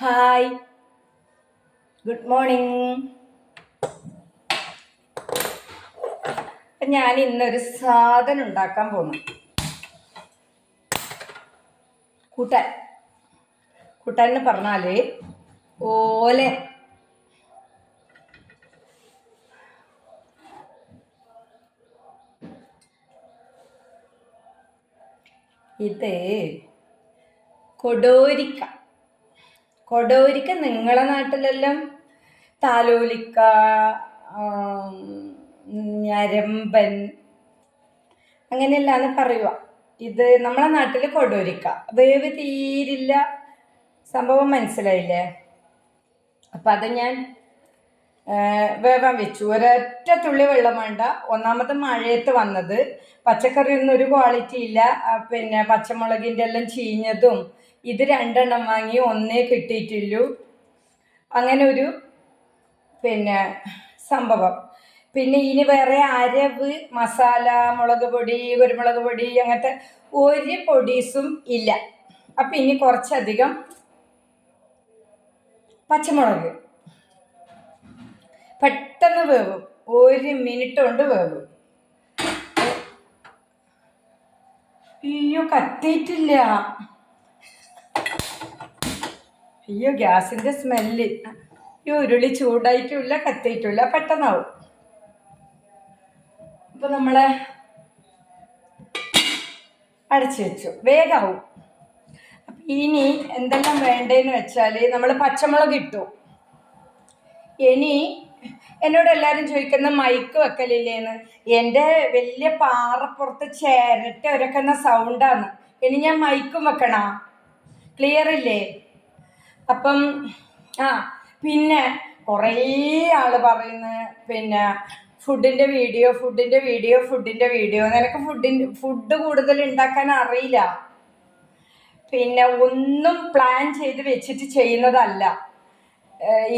Hi. Good morning. ഞാൻ ഇന്നൊരു സാധനം ഉണ്ടാക്കാൻ പോകുന്നു കൂട്ടാൻ. കൂട്ടാൻ എന്ന് പറഞ്ഞാൽ ഓല. ഇത് കൊടോരിക്ക. കൊടോരിക്ക നിങ്ങളെ നാട്ടിലെല്ലാം? താലോലിക്ക ഞരമ്പൻ അങ്ങനെയല്ലാന്ന് പറയുക ഇത് നമ്മളെ നാട്ടിൽ കൊടോരിക്ക. വേവ് തീരില്ല. സംഭവം മനസ്സിലായില്ലേ? അപ്പം അത് ഞാൻ വേവാൻ വെച്ചു. ഒരൊറ്റ തുള്ളി വെള്ളം വേണ്ട. ഒന്നാമത് മഴയത്ത് വന്നത്. പച്ചക്കറിയൊന്നും ഒരു ക്വാളിറ്റി ഇല്ല. പിന്നെ പച്ചമുളകിന്റെ എല്ലാം ചീഞ്ഞതും ഇത് രണ്ടെണ്ണം വാങ്ങി ഒന്നേ കിട്ടിയിട്ടുള്ളൂ. അങ്ങനെ ഒരു പിന്നെ സംഭവം. പിന്നെ ഇനി വേറെ അരവ് മസാല മുളക് പൊടി കുരുമുളക് പൊടി അങ്ങനത്തെ ഒരു പൊടീസും ഇല്ല. അപ്പം ഇനി കുറച്ചധികം പച്ചമുളക്. പെട്ടെന്ന് വേവും. ഒരു മിനിറ്റ് കൊണ്ട് വേവും. അയ്യോ കത്തിയിട്ടില്ല. അയ്യോ ഗ്യാസിന്റെ സ്മെല്ല്. ഈ ഉരുളി ചൂടായിട്ടുമില്ല കത്തിയിട്ടുമില്ല പെട്ടെന്നാവും. അപ്പൊ നമ്മളെ അടച്ചു വെച്ചു. വേഗമാവും ഇനി എന്തെല്ലാം വേണ്ടതെന്ന് വെച്ചാൽ നമ്മൾ പച്ചമുളക് ഇട്ടു. ഇനി എന്നോട് എല്ലാവരും ചോദിക്കുന്ന മൈക്ക് വെക്കലില്ലേന്ന്. എന്റെ വലിയ പാറപ്പുറത്ത് ചേരട്ട് ഒരക്കുന്ന സൗണ്ടാണ് ഇനി ഞാൻ മൈക്കും വെക്കണ? ക്ലിയർ ഇല്ലേ? അപ്പം ആ പിന്നെ കുറേ ആൾ പറയുന്ന പിന്നെ ഫുഡിന്റെ വീഡിയോ ഫുഡിന്റെ വീഡിയോ ഫുഡിന്റെ വീഡിയോ നിനക്ക് ഫുഡിന്റെ ഫുഡ് കൂടുതൽ ഉണ്ടാക്കാൻ അറിയില്ല. പിന്നെ ഒന്നും പ്ലാൻ ചെയ്ത് വെച്ചിട്ട് ചെയ്യുന്നതല്ല.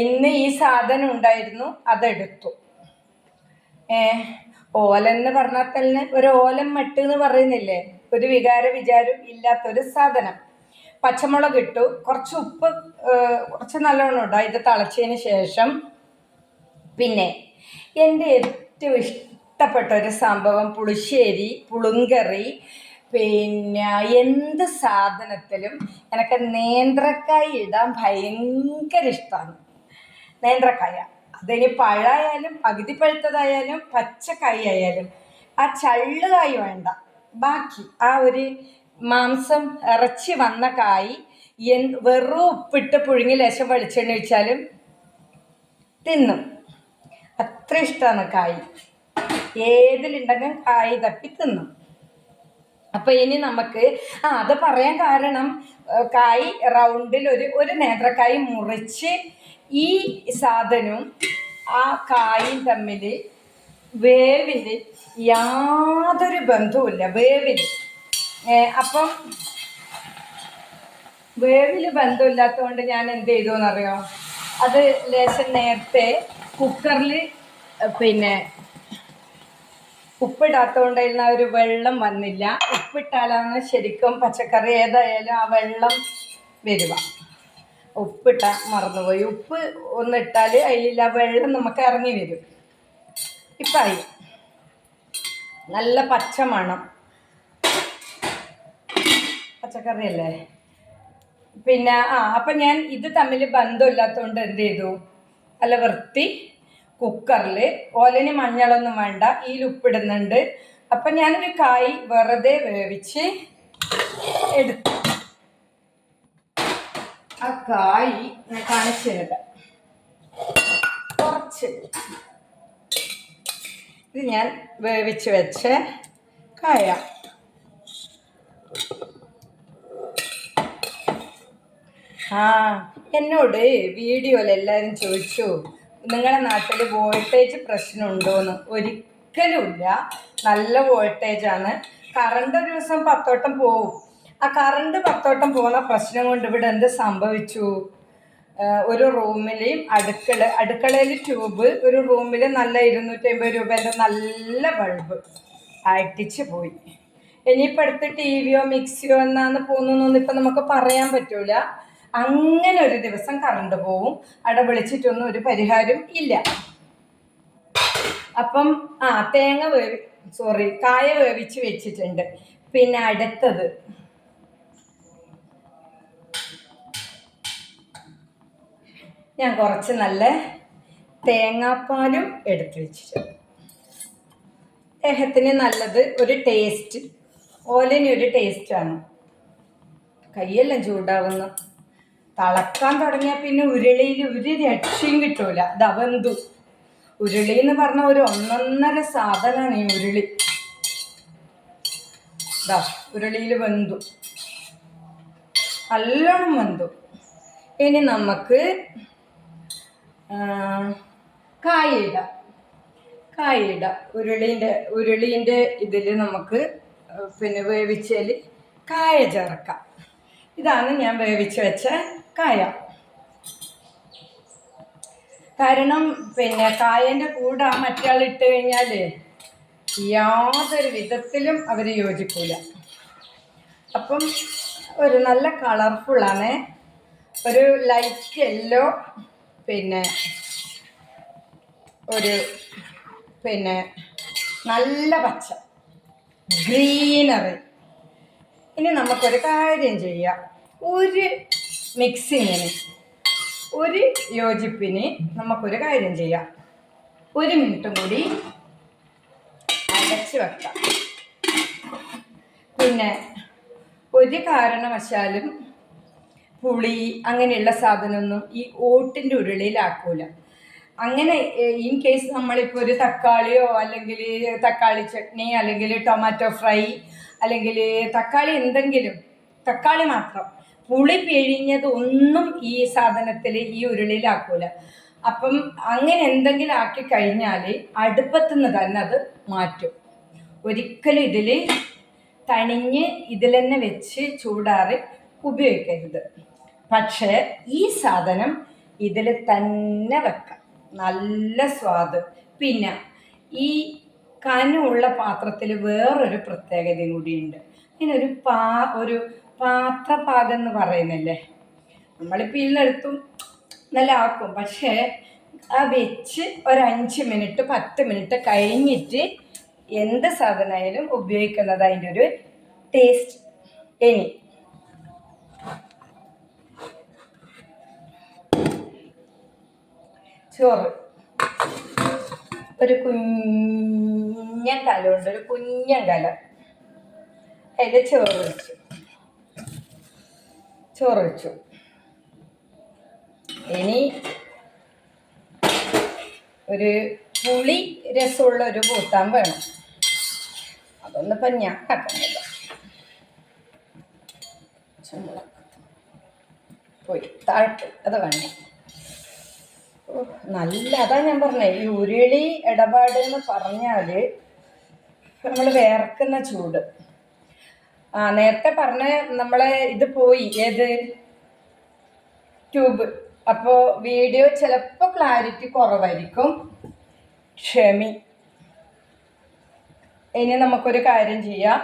ഇന്ന് ഈ സാധനം ഉണ്ടായിരുന്നു അതെടുത്തു. ഓല ഓലെന്ന് പറഞ്ഞാൽ തന്നെ ഒരു ഓലം മട്ട് എന്ന് പറയുന്നില്ലേ? ഒരു വികാര വിചാരം ഇല്ലാത്തൊരു സാധനം. പച്ചമുളക് ഇട്ടു. കുറച്ച് ഉപ്പ് കുറച്ച് നല്ലോണം ഇടാം. ഇത് തിളച്ചതിന് ശേഷം പിന്നെ എന്റെ ഏറ്റവും ഇഷ്ടപ്പെട്ട ഒരു സംഭവം പുളിശ്ശേരി പുളുങ്കറി പിന്നെ എന്ത് സാധനത്തിലും എനിക്ക് നേന്ത്രക്കായ ഇടാൻ ഭയങ്കര ഇഷ്ടമാണ് നേന്ത്രക്കായ. അതിന് പഴായാലും പകുതി പഴുത്തതായാലും പച്ചക്കായ ആയാലും ആ ചള്ളുകായ വേണ്ട. ബാക്കി ആ ഒരു മാംസം ഇറച്ചി വന്ന കായ് എൻ വെറും ഉപ്പിട്ട് പുഴുങ്ങി ലേശം വെളിച്ചെണ്ണ ഒഴിച്ചാലും തിന്നും. അത്ര ഇഷ്ടമാണ് കായ്. ഏതിലുണ്ടെങ്കിലും കായ് തപ്പി തിന്നും. അപ്പൊ ഇനി നമുക്ക് ആ അത് പറയാൻ കാരണം കായ് റൗണ്ടിൽ ഒരു ഒരു നേന്ത്രക്കായ് മുറിച്ച് ഈ സാധനവും ആ കായും തമ്മിൽ വേവിൽ യാതൊരു ബന്ധവുമില്ല. ഏഹ്, അപ്പം വേവിൽ ബന്ധമില്ലാത്തതുകൊണ്ട് ഞാൻ എന്ത് ചെയ്തു എന്നറിയോ? അത് ലേശം നേരത്തെ കുക്കറിൽ പിന്നെ ഉപ്പിടാത്തതുകൊണ്ടായിരുന്ന ഒരു വെള്ളം വന്നില്ല. ഉപ്പിട്ടാലാണ് ശരിക്കും പച്ചക്കറി ഏതായാലും ആ വെള്ളം വരുക. ഉപ്പിട്ട മറന്നുപോയി. ഉപ്പ് ഒന്നിട്ടാൽ അതിലില്ല വെള്ളം നമുക്ക് ഇറങ്ങി വരും. ഇപ്പായി നല്ല പച്ച മണം. പച്ചക്കറി അല്ലേ പിന്നെ ആ അപ്പം ഞാൻ ഇത് തമ്മിൽ ബന്ധമില്ലാത്തതുകൊണ്ട് എന്ത് ചെയ്തു? അല്ല വൃത്തി കുക്കറിൽ ഓലന് മഞ്ഞളൊന്നും വേണ്ട ഈ ഉപ്പിടുന്നുണ്ട് അപ്പം ഞാനൊരു കായ് വെറുതെ വേവിച്ച് എടുത്തു ആ കായ് ഞാൻ കാണിച്ചു തരാം. കുറച്ച്. ഇത് ഞാൻ വേവിച്ച് വെച്ച കായ. ആ എന്നോട് വീഡിയോയിൽ എല്ലാവരും ചോദിച്ചു നിങ്ങളുടെ നാട്ടിൽ വോൾട്ടേജ് പ്രശ്നമുണ്ടോയെന്ന് ഒരിക്കലുമില്ല. നല്ല വോൾട്ടേജാണ്. കറണ്ട് ഒരു ദിവസം പത്തോട്ടം പോവും. ആ കറണ്ട് പത്തോട്ടം പോകുന്ന പ്രശ്നം കൊണ്ട് ഇവിടെ എന്ത് സംഭവിച്ചു? ഒരു റൂമിലെയും അടുക്കള അടുക്കളയിൽ ട്യൂബ് ഒരു റൂമിൽ നല്ല ഇരുന്നൂറ്റി അമ്പത് രൂപേന്റെ നല്ല ബൾബ് അടിച്ച് പോയി. ഇനിയിപ്പോൾ അടുത്ത് ടി വിയോ മിക്സിയോ എന്നാന്ന് പോകുന്നൊന്നും ഇപ്പം നമുക്ക് പറയാൻ പറ്റൂല. അങ്ങനെ ഒരു ദിവസം കറണ്ട് പോവും. അവിടെ വിളിച്ചിട്ടൊന്നും ഒരു പരിഹാരം ഇല്ല. അപ്പം ആ തേങ്ങ വേവി സോറി കായ വേവിച്ച് വെച്ചിട്ടുണ്ട്. പിന്നെ അടുത്തത്. ഞാൻ കുറച്ച് നല്ല തേങ്ങാപ്പാലും എടുത്തു വെച്ചിട്ടുണ്ട്. ദേഹത്തിന് നല്ലത് ഒരു ടേസ്റ്റ് ഓലന് ഒരു ടേസ്റ്റാണ് കൈയെല്ലാം ചൂടാവുന്നു. തളക്കാൻ തുടങ്ങിയാൽ പിന്നെ ഉരുളിയിൽ ഒരു രക്ഷയും കിട്ടൂല. അതവന്തു ഉരുളി എന്ന് പറഞ്ഞ ഒരു ഒന്നൊന്നര സാധനമാണ് ഈ ഉരുളി. ഉരുളിയിൽ വെന്തു. നല്ലോണം വെന്തു. ഇനി നമുക്ക് കായിടാം കായിടാം ഉരുളീന്റെ ഉരുളീന്റെ ഇതിൽ നമുക്ക് പിന്നെ വേവിച്ചാൽ കായ ചേർക്കാം. ഇതാണ് ഞാൻ വേവിച്ച് വെച്ച കായ. കാരണം പിന്നെ കായന്റെ കൂടെ മറ്റാൾ ഇട്ട് കഴിഞ്ഞാൽ യാതൊരു വിധത്തിലും അവർ യോജിക്കൂല. അപ്പം ഒരു നല്ല കളർഫുള്ളാണ് ഒരു ലൈറ്റ് യെല്ലോ പിന്നെ ഒരു പിന്നെ നല്ല പച്ച. ഗ്രീനറി ഇനി നമുക്കൊരു കാര്യം ചെയ്യാം. ഒരു മിക്സിങ്ങിന് ഒരു യോജിപ്പിന് നമുക്കൊരു കാര്യം ചെയ്യാം. ഒരു മിനിറ്റും കൂടി അടച്ച് വെക്കാം. പിന്നെ ഒരു കാരണവശാലും പുളി അങ്ങനെയുള്ള സാധനമൊന്നും ഈ ഓട്ടിന്റെ ഉരുളിയിലാക്കൂല അങ്ങനെ ഇൻ കേസ് നമ്മളിപ്പോൾ ഒരു തക്കാളിയോ അല്ലെങ്കിൽ തക്കാളി ചട്നി അല്ലെങ്കിൽ ടൊമാറ്റോ ഫ്രൈ അല്ലെങ്കിൽ തക്കാളി എന്തെങ്കിലും തക്കാളി മാത്രം പുളി പിഴിഞ്ഞത് ഒന്നും ഈ സാധനത്തിൽ ഈ ഉരുളിയിലാക്കൂല അപ്പം അങ്ങനെ എന്തെങ്കിലും ആക്കി കഴിഞ്ഞാൽ അടുപ്പത്തു നിന്ന് തന്നെ അത് മാറ്റും. ഒരിക്കലും ഇതിൽ തണിഞ്ഞ് ഇതിൽ തന്നെ വെച്ച് ചൂടാറി ഉപയോഗിക്കരുത്. പക്ഷേ ഈ സാധനം ഇതിൽ തന്നെ വെക്കാം. നല്ല സ്വാദ്. പിന്നെ ഈ കനുള്ള പാത്രത്തിൽ വേറൊരു പ്രത്യേകതയും കൂടിയുണ്ട്. ഇതിനൊരു പാ ഒരു പാത്രപാകം എന്ന് പറയുന്നില്ലേ നമ്മളിപ്പോൾ ഇന്നെടുത്തും നല്ല ആക്കും. പക്ഷേ ആ വെച്ച് ഒരു അഞ്ച് മിനിറ്റ് പത്ത് മിനിറ്റ് കഴിഞ്ഞിട്ട് എന്ത് സാധനമായാലും ഉപയോഗിക്കുന്നത് അതിന്റെ ഒരു ടേസ്റ്റ്. ഇനി ചോറ്. ഒരു കുഞ്ഞൻ ഉണ്ട് ഒരു കുഞ്ഞൻ കല. അതിൽ ചോറ് വെച്ചു. ചോറ് വെച്ചു ഇനി ഒരു പുളി രസമുള്ള ഒരു കൂട്ടാൻ വേണം. അതൊന്നിപ്പം ഞാൻ ചുമ്മാ പോയി താഴ്ത്തു അത് വേണം. നല്ല അതാ ഞാൻ പറഞ്ഞേ ഈ ഉരുളി ഇടപാട് എന്ന് പറഞ്ഞാൽ നമ്മൾ വേർക്കുന്ന ചൂട്. ആ നേരത്തെ പറഞ്ഞ നമ്മളെ ഇത് പോയി ഏത്? ട്യൂബ്. അപ്പോ വീഡിയോ ചിലപ്പോ ക്ലാരിറ്റി കുറവായിരിക്കും. ക്ഷമി. ഇനി നമുക്കൊരു കാര്യം ചെയ്യാം.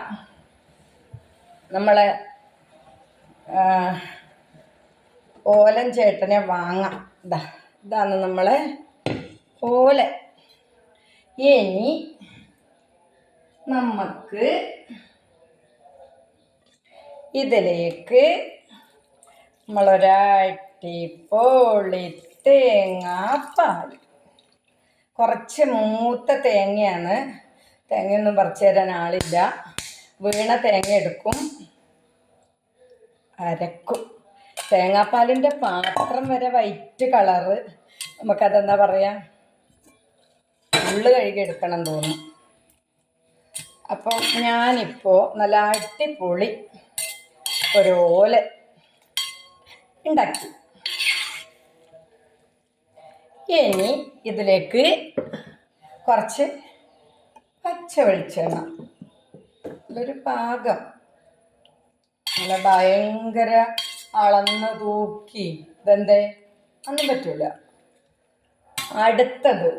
നമ്മളെ ഓലൻ ചേട്ടനെ വാങ്ങാം. ഇതാ ഇതാണ് നമ്മളെ ഓല ഇനി നമുക്ക് ഇതിലേക്ക് നമ്മളൊരട്ടിപ്പൊളി തേങ്ങാപ്പാൽ. കുറച്ച് മൂത്ത തേങ്ങയാണ്. തേങ്ങയൊന്നും പറിച്ചു തരാൻ ആളില്ല. വീണ തേങ്ങ എടുക്കും. അരക്കും. തേങ്ങാപ്പാലിന്റെ പാത്രം വരെ വൈറ്റ് കളറ്. നമുക്കതെന്താ പറയുക ഉള്ളു കഴുകി എടുക്കണം തോന്നും അപ്പോൾ ഞാനിപ്പോൾ നല്ല അടിപൊളി ഒരു ഓല ഉണ്ടാക്കി. ഇനി ഇതിലേക്ക് കുറച്ച് പച്ച വെളിച്ചെണ്ണ. ഒരു പാകം. നല്ല ഭയങ്കര അളന്ന് തൂക്കി. ഇതെന്തേ? ഒന്നും പറ്റൂല. അടുത്തത്.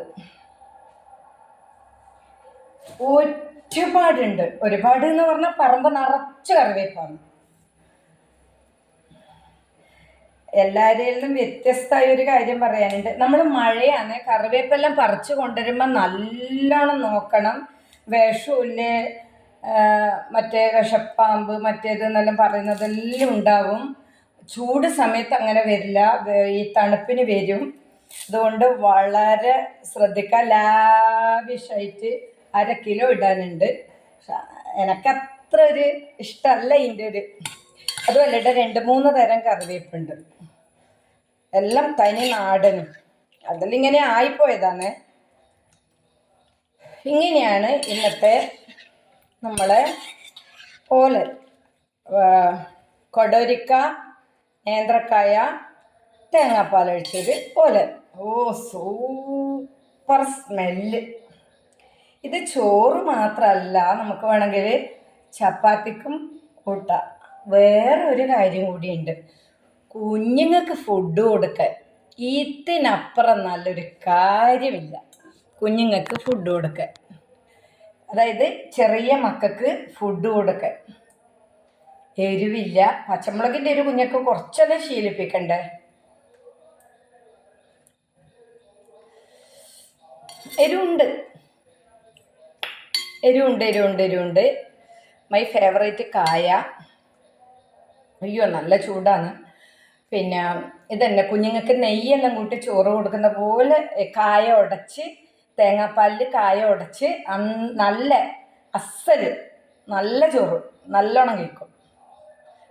ഒരുപാടുണ്ട്. ഒരുപാട് എന്ന് പറഞ്ഞാൽ പറമ്പ് നിറച്ച് കറിവേപ്പാണ്. എല്ലാവരിൽ നിന്നും വ്യത്യസ്തമായ ഒരു കാര്യം പറയാനുണ്ട്. നമ്മൾ മഴയാണ് കറിവേപ്പെല്ലാം പറിച്ചു കൊണ്ടുവരുമ്പോൾ നല്ലോണം നോക്കണം. വിഷമില്ല മറ്റേ വിഷപ്പാമ്പ് മറ്റേത് എന്നെല്ലാം പറയുന്നതെല്ലാം ഉണ്ടാവും. ചൂട് സമയത്ത് അങ്ങനെ വരില്ല ഈ തണുപ്പിന് വരും. അതുകൊണ്ട് വളരെ ശ്രദ്ധിക്കുക. ലാവിഷായിട്ട് അര കിലോ ഇടാനുണ്ട്. എനക്കത്ര ഒരു ഇഷ്ടമല്ല ഇതിന്റെ ഒരു. അതുമല്ല രണ്ട് മൂന്ന് തരം കറിവേപ്പുണ്ട്. എല്ലാം തനി നാടനും അതിലിങ്ങനെ ആയിപ്പോയതാണ്. ഇങ്ങനെയാണ് ഇന്നത്തെ നമ്മളെ ഓല. കൊടോരിക്ക നേന്ത്രക്കായ തേങ്ങാപ്പാൽ ഒഴിച്ചൊരു ഓല. Oh super smell. ഇത് ചോറ് മാത്രമല്ല നമുക്ക് വേണമെങ്കിൽ ചപ്പാത്തിക്കും കൂട്ടാം. വേറെ ഒരു കാര്യം കൂടിയുണ്ട്. കുഞ്ഞുങ്ങൾക്ക് ഫുഡ് കൊടുക്കാൻ ഇതിനപ്പുറം നല്ലൊരു കാര്യമില്ല. കുഞ്ഞുങ്ങൾക്ക് ഫുഡ് കൊടുക്കാൻ. അതായത് ചെറിയ മക്കൾക്ക് ഫുഡ് കൊടുക്കാൻ. എരിവില്ല. പച്ചമുളകിന്റെ ഒരു കുഞ്ഞൊക്കെ കുറച്ചെല്ലാം ശീലിപ്പിക്കണ്ടേ? എരിവുണ്ട്. എരിവുണ്ട് എരിവുണ്ട് എരിവുണ്ട്. മൈ ഫേവറേറ്റ് കായ. അയ്യോ നല്ല ചൂടാണ്. പിന്നെ ഇതന്നെ കുഞ്ഞുങ്ങൾക്ക് നെയ്യെല്ലാം കൂട്ടി ചോറ് കൊടുക്കുന്ന പോലെ കായ ഉടച്ച് തേങ്ങാപ്പാലിൽ കായ ഉടച്ച് നല്ല അസൽ നല്ല ചോറ് നല്ലോണം കഴിക്കും.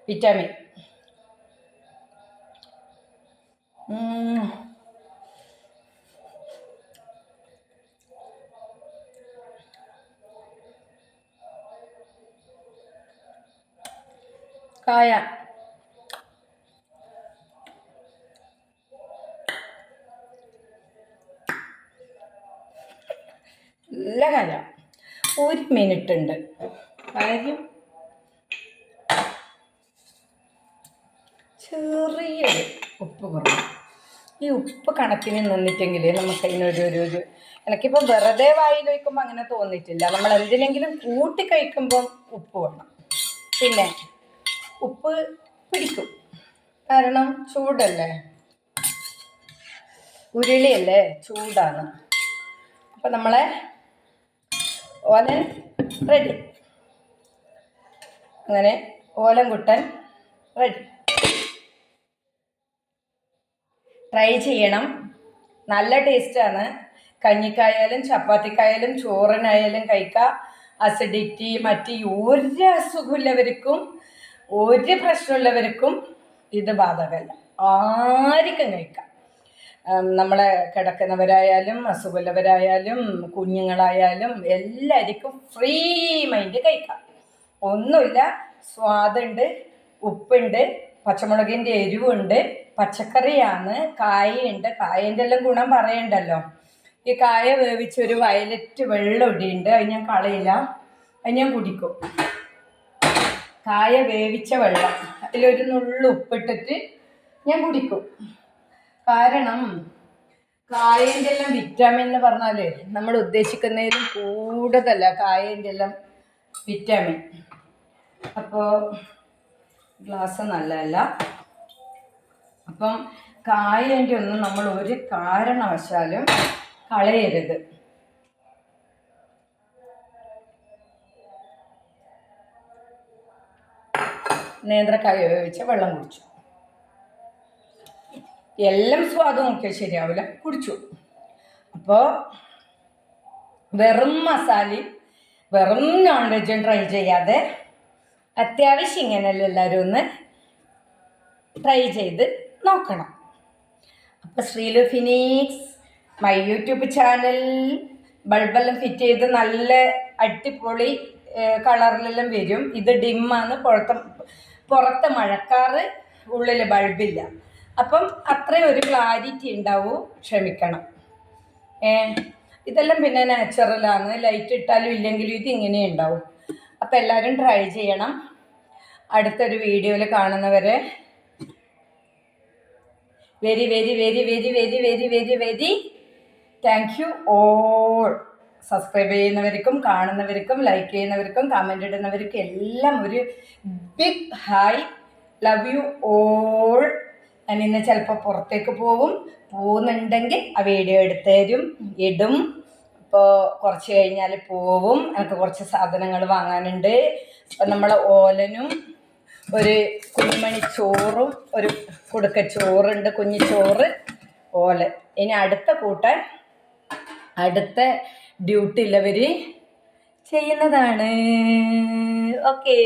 വിറ്റാമിൻ. കായ. നല്ല കല. ഒരു മിനിറ്റ് ഉണ്ട്. കാര്യം ചെറിയൊരു ഉപ്പ് കുറവ്. ഈ ഉപ്പ് കണക്കിന് നിന്നിട്ടെങ്കിൽ നമുക്ക് അതിനൊരു ഒരു ഒരു എനിക്കിപ്പോൾ വെറുതെ വായിൽ വയ്ക്കുമ്പോൾ അങ്ങനെ തോന്നിയിട്ടില്ല. നമ്മൾ എന്തിനെങ്കിലും കൂട്ടി കഴിക്കുമ്പം ഉപ്പ് വേണം. പിന്നെ ഉപ്പ് പിടിക്കും. കാരണം ചൂടല്ലേ? ഉരുളിയല്ലേ? ചൂടാണ്. അപ്പം നമ്മളെ ഓലൻ റെഡി അങ്ങനെ ഓലൻ കുട്ടൻ റെഡി ട്രൈ ചെയ്യണം. നല്ല ടേസ്റ്റാണ് കഞ്ഞിക്കായാലും ചപ്പാത്തിക്കായാലും ചോറിനായാലും കഴിക്കുക അസിഡിറ്റി മറ്റ് ഒരു അസുഖമുള്ളവർക്കും ഒരു പ്രശ്നമുള്ളവർക്കും ഇത് ബാധകമല്ല. ആർക്കും കഴിക്കാം. നമ്മളെ കിടക്കുന്നവരായാലും അസുഖമുള്ളവരായാലും കുഞ്ഞുങ്ങളായാലും എല്ലാവർക്കും ഫ്രീ മൈൻഡ് കഴിക്കാം. ഒന്നുമില്ല സ്വാദുണ്ട് ഉപ്പുണ്ട് പച്ചമുളകിന്റെ എരിവുണ്ട് പച്ചക്കറിയാണ് കായയുണ്ട്. കായന്റെ എല്ലാം ഗുണം പറയണ്ടല്ലോ. ഈ കായ വേവിച്ചൊരു വയലറ്റ് വെള്ളം ഇടിയുണ്ട് അത് ഞാൻ കളയില്ല. അത് ഞാൻ കുടിക്കും. കായ വേവിച്ച വെള്ളം. അതിലൊരു നുള്ളു ഉപ്പിട്ടിട്ട് ഞാൻ കുടിക്കും. കാരണം കായന്റെ എല്ലാം വിറ്റാമിൻ എന്ന് പറഞ്ഞാൽ നമ്മൾ ഉദ്ദേശിക്കുന്നതിലും കൂടുതലല്ല കായന്റെ എല്ലാം വിറ്റാമിൻ അപ്പോൾ ഗ്ലാസ് നല്ലതല്ല. അപ്പം കായന്റെ ഒന്നും നമ്മൾ ഒരു കാരണവശാലും കളയരുത്. നേന്ത്രക്കായ ഉപയോഗിച്ച് വെള്ളം കുടിച്ചു. എല്ലാം സ്വാദ് നോക്കിയാൽ ശരിയാവില്ല. കുടിച്ചു. അപ്പോൾ വെറും മസാലയും വെറും നോൺ വെജും ട്രൈ ചെയ്യാതെ അത്യാവശ്യം ഇങ്ങനെയല്ല എല്ലാവരും ഒന്ന് ട്രൈ ചെയ്ത് നോക്കണം. അപ്പോൾ Sreelu phoenix my YouTube channel ബൾബെല്ലാം fit ചെയ്ത് നല്ല അടിപൊളി കളറിലെല്ലാം വരും. ഇത് ഡിമ്മാണ് പുറത്തെ പുറത്ത് മഴക്കാറ് ഉള്ളിൽ ബൾബില്ല. അപ്പം അത്രയും ഒരു ക്ലാരിറ്റി ഉണ്ടാവൂ. ക്ഷമിക്കണം. ഏ ഇതെല്ലാം പിന്നെ നാച്ചുറലാണ് ലൈറ്റ് ഇട്ടാലും ഇല്ലെങ്കിലും ഇത് ഇങ്ങനെ ഉണ്ടാവും. അപ്പം എല്ലാവരും ട്രൈ ചെയ്യണം. അടുത്തൊരു വീഡിയോയിൽ കാണുന്നവരെ very very very very very very very very thank you all subscribe ചെയ്യുന്നവർക്കും കാണുന്നവർക്കും ലൈക്ക് ചെയ്യുന്നവർക്കും കമന്റ് ഇടുന്നവർക്കും എല്ലാം ഒരു big hi love you all ഞാൻ ഇന്ന് ചിലപ്പോൾ പുറത്തേക്ക് പോവും പോകുന്നുണ്ടെങ്കിൽ ആ വീഡിയോ എടുത്തു തരും ഇടും. ഇപ്പോൾ കുറച്ച് കഴിഞ്ഞാൽ പോവും. എനിക്ക് കുറച്ച് സാധനങ്ങൾ വാങ്ങാനുണ്ട്. അപ്പം നമ്മൾ ഓലനും ഒരു കുഞ്ഞുമണി ചോറും ഒരു കുടുക്ക ചോറുണ്ട് കുഞ്ഞു ചോറ് ഓല. ഇനി അടുത്ത കൂട്ടൻ അടുത്ത ഡ്യൂട്ടി ഉള്ളവർ ചെയ്യുന്നതാണ്. ഓക്കേ